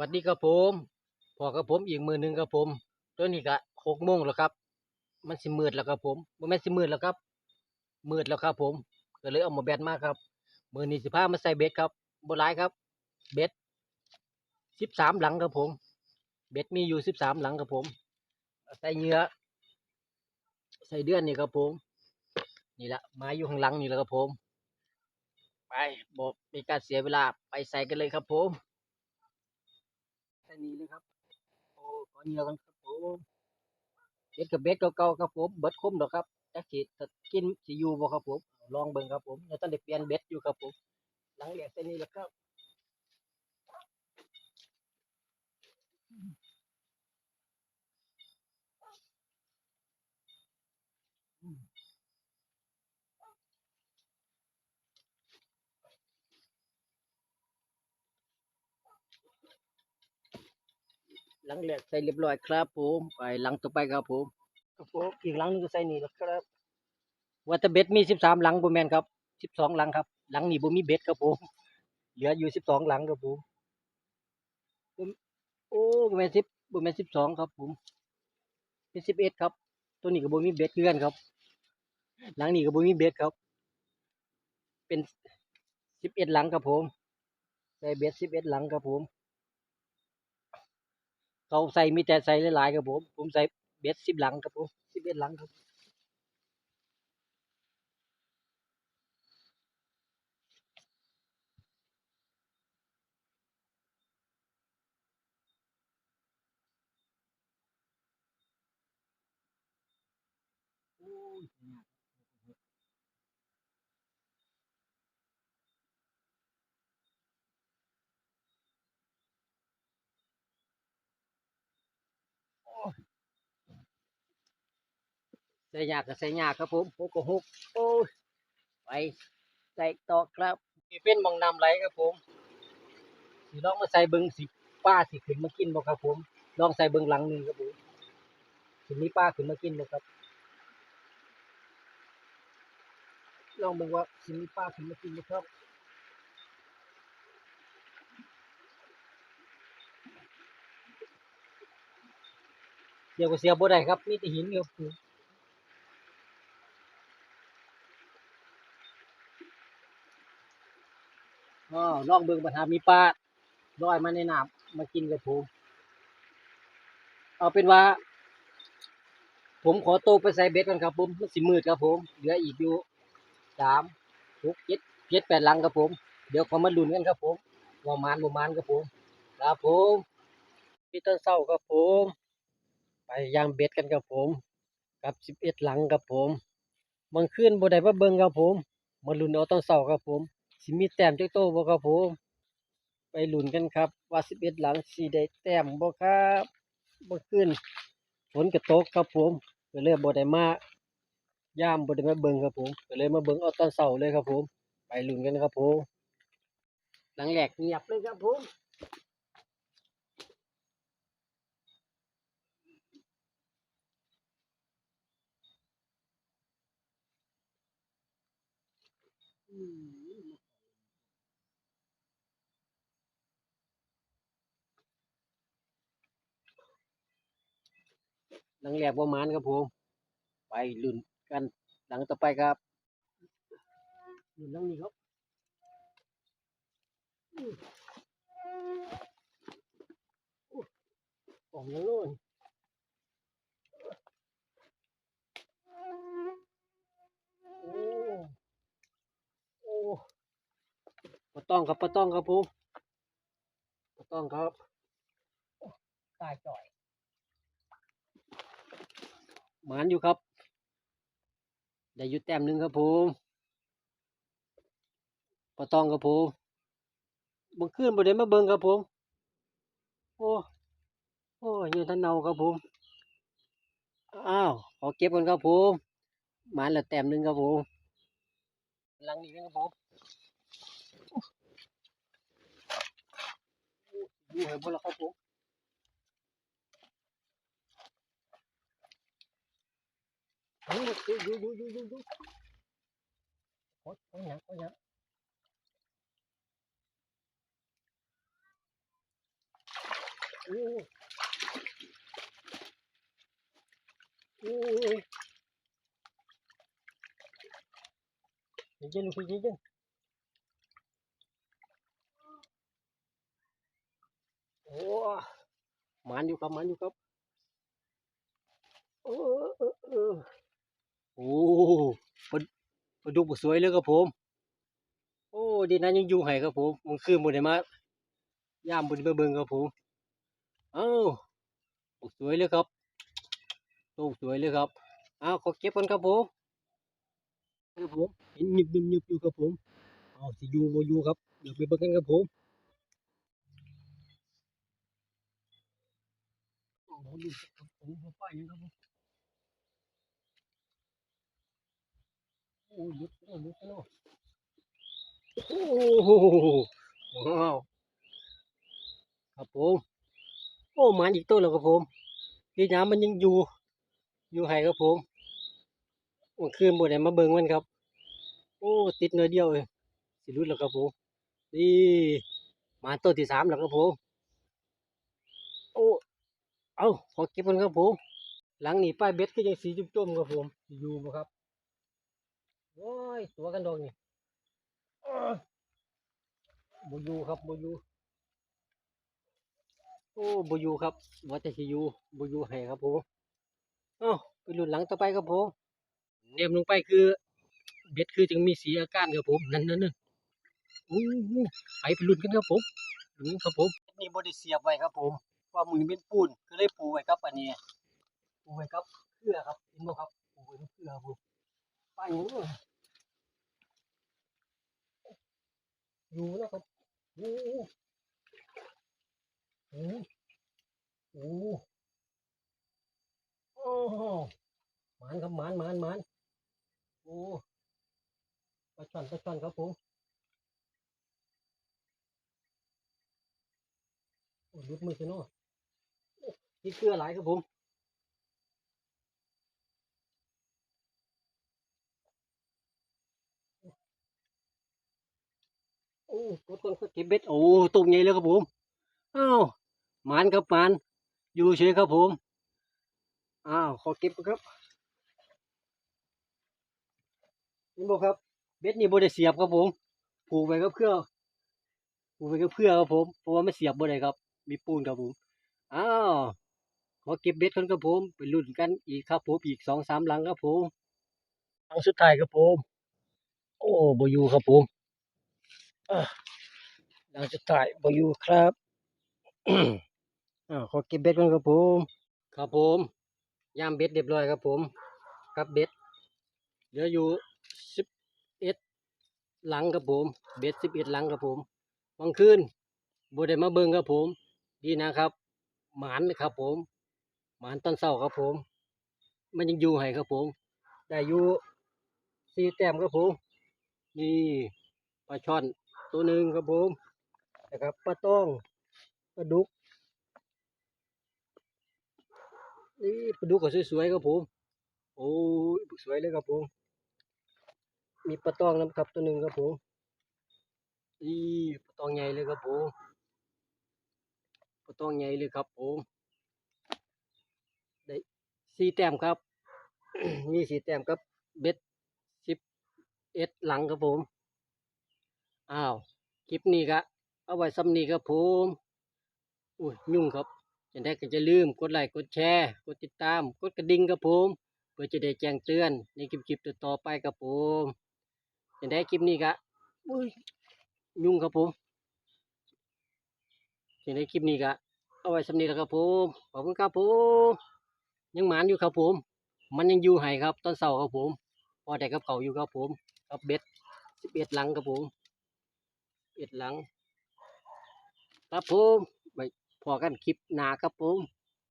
วัสดีครับผมพอกับผมอีกมือหนึ่งครับผมตัวนี้ก็หกโมงแล้วครับ มันสิมืดแล้วครับผมบ่แม่สิมืดแล้วครับ มืดแล้วครับ ผมก็เลยเอามาแบตมาครับ มือนี้สิพามาใส่เบ็ดครับบ่หลายครับ เบ็ดสิบสามหลังครับผม เบ็ดมีอยู่สิบสามหลังครับผม ใส่เหยื่อใส่เดือนนี่ครับผม นี่ละไม้อยู่ข้างหลังนี่แหละครับผม ไปบอกมีการเสียเวลาไปใส่กันเลยครับผม ค่นี้เลยครับ โอ้ขอเหยื่อกันครับผมเบ็ดกับเบ็ดเก่าๆครับผมเบิดคมดอครับจักสีกินสิอยู่บ่ครับผมลองเบิ่งครับผมแล้วตอนได้เปลี่ยนเบ็ดอยู่ครับผม หลังแหลกเส้นนี้แหละครับ หลังแหลกใส่เรียบร้อยครับผมไปหลังต่อไปครับผมครับผมอีกหลังหนึงก็ใส่นี่แหละครับว่าแต่เบ็ดมีสิบสามหลังบ่แม่นครับสิบสองหลังครับ หลังนี้บ่มีเบ็ดครับผมเหลืออยู่สิบสองหลังครับผมบ่โอ้บ่แม่นสิบบ่แม่นสิบสองครับผมเป็นสิบเอ็ดครับ ตัวนี้ก็บ่มีเบ็ดคือกันครับ หลังนี้ก็บ่มีเบ็ดครับ เป็นสิบเอ็ดหลังครับผมใส่เบ็ดสิบเอ็ดหลังครับผม เขาใส่มีแต่ใส่หลายๆครับผม ผมใส่เบ็ดสิบหลังครับผมสิบเอ็ดหลังครับ ใส่ยากก็ใส่ยากครับผมหกก็หกโอ้ยไปใส่ต่อครับนี่เป็นมองนำไหลครับผมสิลองมาใส่เบิงสิป้าสิขึ้นมากินบ่ครับผม ลองใส่เบิงหลังหนึ่งครับผมสิมีป้าขึ้นมากินบ่ครับ ลองเบิ่งว่าสิมีป้าขึ้นมากินบ่ครับเดี๋ยวก็เสียบ่ได้ครับมีแต่หินครับผม อ๋อลองเบิ่งปัญหามีปลาลอยมาในน้ำมากินกับผม เอาเป็นว่า ผมขอโตไปใส่เบ็ดกันครับผมมันสิมืดครับผม เหลืออีกอยู่สามหกเจ็ดเจ็ดแปดลังครับผม เดี๋ยวเขามาลุ้นกันครับผมว่ามานบ่มานครับผมครับผมพี่ต้นเศร้าครับผม ไปย่างเบ็ดกันครับผม กับสิบเอ็ดหลังครับผมบางคืนบ่ได้มาเบิ่งครับผมมาลุ้นเอาตอนเช้าครับผม สิมีแต้มจักโตบ่ครับผมไปลุ้นกันครับ ว่าสิบเอ็ดหลังสิได้แต้มบ่ครับเมื่อคืนฝนก็ตกครับผมก็เลยบ่ได้มาย่ามบ่ได้มาเบิ่งครับผมก็เลยมาเบิ่งเอาตอนเช้าเลยครับผม ไปลุ้นกันครับผมหลังแรกเงียบเลยครับผม อืมหลังแรกบ่มานครับผม ไปลุ้นกันหลังต่อไปครับลุ้นหลังนี้ครับออกยังเลยโอ้โอ้ปะต้องครับปะต้องครับผมปะต้องครับโอ้ตายจ่อย หมานอยู่ครับ ได้ยู่แต้มหนึ่งครับผมปะตองครับผมเมื่อคืนบ่ได้มาเบิงครับผม โอ้โอ้ยอยู่ท่านเนาครับผมอ้าวขอเก็บก่อนครับผมหมาแล้วแต้มหนึ่งครับผมลังนี้นะครับผมอยู่ให้บนแล้วครับผม โอ้ยอยู่อยู่อยู่อยู่อยู่โอ้ยโอ้ยหยังโอ้ยหยัง à. À. À. À. À. โอ้ปลาปลาดุกสวยเลยครับผม โอ้ดีนั้นยังอยู่ให้ครับผมมันคือบ่ได้มาย่ามบุญมาเบิ่งครับผมเอ้าโอ้สวยเลยครับโตสวยเลยครับอ้าวขอเก็บก่อนครับผมครับผมเห็นหยิบหยิบยิบอยู่ครับผมเอาสิอยู่บ่อยู่ครับเดี๋ยวไปเบิ่งกันครับผมโอ้โหดูครับผมไปยังครับผม อ้หยุดเนาะหยุดเนาะโอ้โหว้าวครับผมโอ้หมาอีกตัวแล้วครับผมดีน้ำมันยังอยู่ อยู่ให้ครับผมเมื่อคืนบ่ได้มาเบิ่งมันครับ โอ้ติดเนื้อเดียวเองสิรุดแล้วครับผมนี่หมาตัวที่สามแล้วครับผมโอ้เอาขอเก็บมันครับผมหลังนี้ป้ายเบ็ดก็ยังสีจุ่มๆครับผมอยู่บ่ครับ โอ้ย ตัวกันดองนี่บ่อยู่ครับบ่อยู่โอ้บอยู่ครับว่าแต่สิยูบอยู่ให้ครับผมเอ้าไปรุ่นหลังต่อไปครับผมเนียมลงไปคือ เบ็ดคือจึงมีสีอาการครับผมนั่นนั่นนั่นโอ้โหไปไปรุ่นกันครับผมรุ่ครับผมนี่บไดิเสียบไว้ครับผมว่ามือนเป็นปูนก็เลยปูไว้ครับอันนี้ปูไว้ครับเพื่อครับเห็นบ่ครับปูไว้เพื่อครับผมไปอยู่เนอะ อยู่แล้วครับโอ้โหโอ้โหโอ้โอ้หมานครับหมานหมานหมานโอ้ปลาช่อนปลาช่อนครับผมโอ้ยุดมือซะเนาะอ้กินเกลือหลายครับผม โอ้กดก่อนกดเก็บเบ็ดโอ้ตุ่มใหญ่เลยครับผมอ้าวหมานครับหมานอยู่เฉยครับผมอ้าวขอเก็บครับนี่บอกครับ เบ็ดนี่บ่ได้เสียบครับผมผูกไว้กับเครือผูกไว้กับเครือครับผมเพราะว่าไม่เสียบบ่ได้ครับ มีปูนครับผมอ้าวขอเก็บเบ็ดก่อนครับผมไปลุ้นกันอีกครับผมอีกสองสามหลังครับผมหลังสุดท้ายครับผม โอ้บ่อยู่ครับผม หลังสุดท้ายบอยู่ครับอ่าขอเก็บเบ็ดก่อนครับผม ครับผมย่ามเบ็ดเรียบร้อยครับผม ครับเบ็ดเหลืออยู่สิบเอ็ดหลังครับผม เบ็ดสิบเอ็ดหลังครับผมบางคืนบ่ได้มาเบิ่งครับผม ดีนะครับ หมานครับผม หมานตอนเช้าครับผม มันยังอยู่ให้ครับผม ได้อยู่สี่แต้มครับผม นี่ปลาช่อน ตัวหนึ่งครับผมนะครับปลาต้องปลาดุกนี่ปลาดุกก็สวยๆครับผมโอ้ยสวยเลยครับผมมีปลาตองน้ำครับตัวหนึ่งครับผมนี่ปลาตองใหญ่เลยครับผมปลาตองใหญ่เลยครับผมได้สี่แต้มครับ มีสี่แต้มครับเบ็ดสิบเอ็ดหลังครับผม อ้าวคลิปนี้ก็เอาไว้ซ้ำนี้ครับผมอุ้ยยุ่งครับจะได้ก็จะลืมกดไลค์กดแชร์กดติดตามกดกระดิ่งครับผมเพื่อจะได้แจ้งเตือนในคลิปๆต่อไปครับผมจะได้คลิปนี้ก็อุ้ยยุ่งครับผมจะได้คลิปนี้ก็เอาไว้สำนีแล้วครับผมขอบคุณครับผมยังหมานอยู่ครับผม มันยังอยู่ให้ครับตอนเสาร์ครับผมพอได้กับเขาอยู่ครับผมกับเบ็ดสิบเอ็ดหลังครับผม เอ็ดหลัง ครับผมไปพอกันคลิปหนาครับผม